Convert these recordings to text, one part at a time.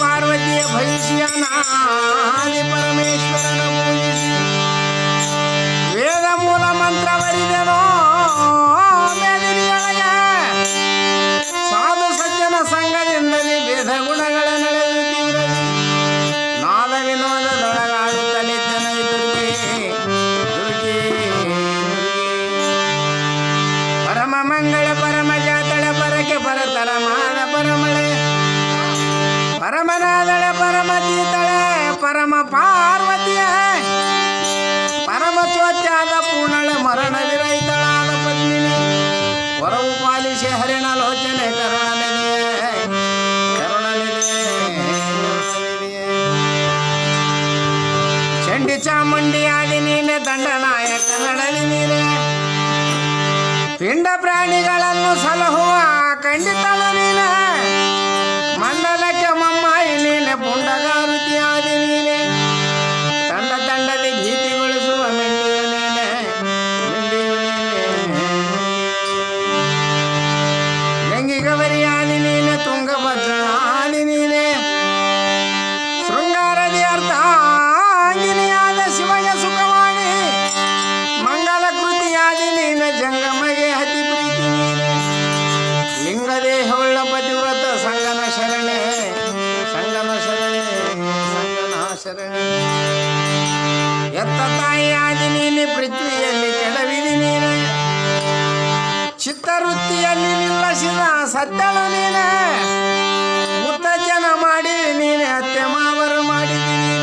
पार्वती भैसिया ना ಪರಮನಾದಳೆ ಪರಮತೀತಳೆ ಪರಮ ಪಾರ್ವತಿಯ ಪರಮ ಸ್ವಚ್ಛಾದ ಪೂರ್ಣಳೆ ಮರಣ ವಿರಹಿತಳಾದ ಪತ್ನಿನಿ ವರವು ಪಾಲಿಸಿ ಹರಿಣ ಲೋಚನೆ ಚಂಡಿ ಚಾಮುಂಡಿ ಆದಿ ನೀನೆ ದಂಡನಾಯಕ ನಡಲಿ ನೀನೆ. ಪಿಂಡ ಪ್ರಾಣಿಗಳನ್ನು ಸಲಹುವ ಖಂಡಿತಳು ನೀನೆ. ಸಿದ ಸತ್ತಳ ನೀನೆ. ಮುತ್ತಜ್ಜನ ಮಾಡಿ ನೀನೆ, ಅತ್ತೆ ಮಾವರು ಮಾಡಿದ್ದೀನಿ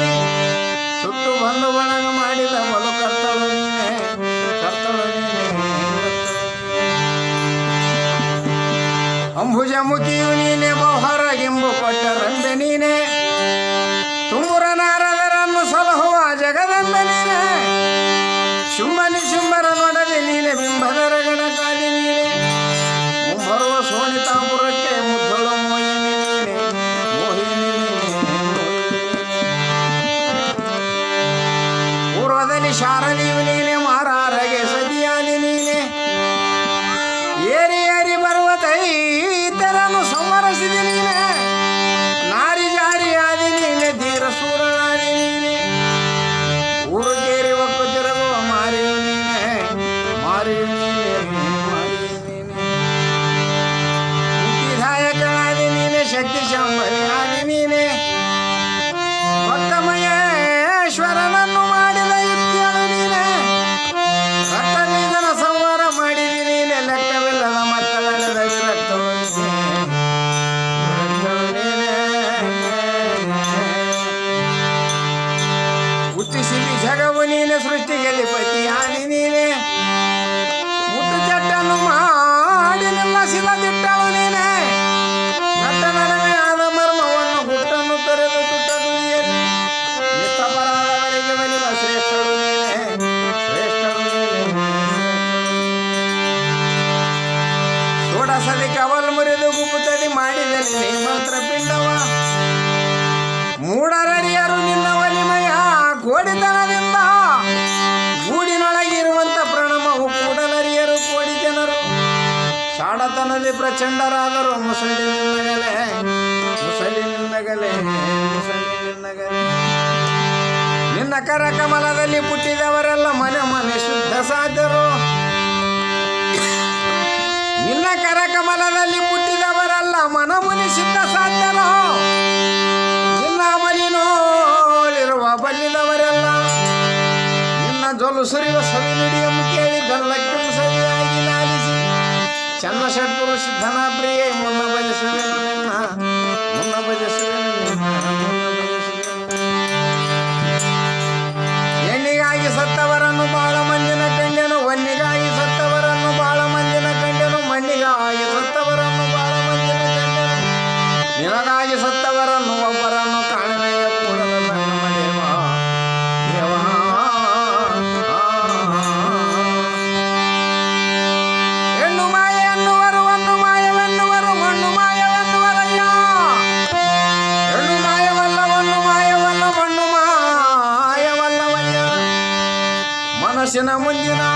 ಸುತ್ತು ಬಂದು ಬಳಗ ಮಾಡಿದ ಬಲು ಕರ್ತಳು ನೀನೆ ಕರ್ತಳು ನೀನೆ. ಅಂಬುಜ ಮುಖಿಯು ನೀನೆ ಬಹರ ಗಿಂಬು ಕೊಟ್ಟ ರಂದೆ ನೀನೆ. ತುಂಬುರ ನಾರದರನ್ನು ಸಲಹುವ ಜಗದಂಬ ನೀನೆ. ಸುಮ್ಮನೆ ಶೋಣಿತಾಪುರಕ್ಕೆ ಮುದ್ದಳ ಮೋಹಿನಿ ಮೋಹಿನಿ ಪೂರ್ವದಲ್ಲಿ ಶಾರ ಶ್ರೀ ಮಂತ್ರ ಪಿಂಡವ ಮೂಡರಡಿಯರು ನಿನ್ನ ವಲಿಮಯ ಗೋಡಿತನದಿಂದ ಗೂಡಿನೊಳಗಿರುವಂತ ಪ್ರಣಮವು ಕೂಡಲರಿಯರು ಕೋಡಿ ಜನರು. ಪ್ರಚಂಡರಾದರು ಮುಸಳಿ ಮನುಷ್ಯರಿವ ಸವಿ ನುಡಿ ಕೇಳಿ ಬೆಲ್ಲಕ್ಕೆ ಸರಿಯಾಗಿ ನಾಲಿಸಿ ಚನ್ನ ಷಟ್ಪುರುಷ ಧನ ಪ್ರಿಯ ಮುನ್ನ ಬಯಸುವೆ ನನ್ನ ಮಂಜುನಾ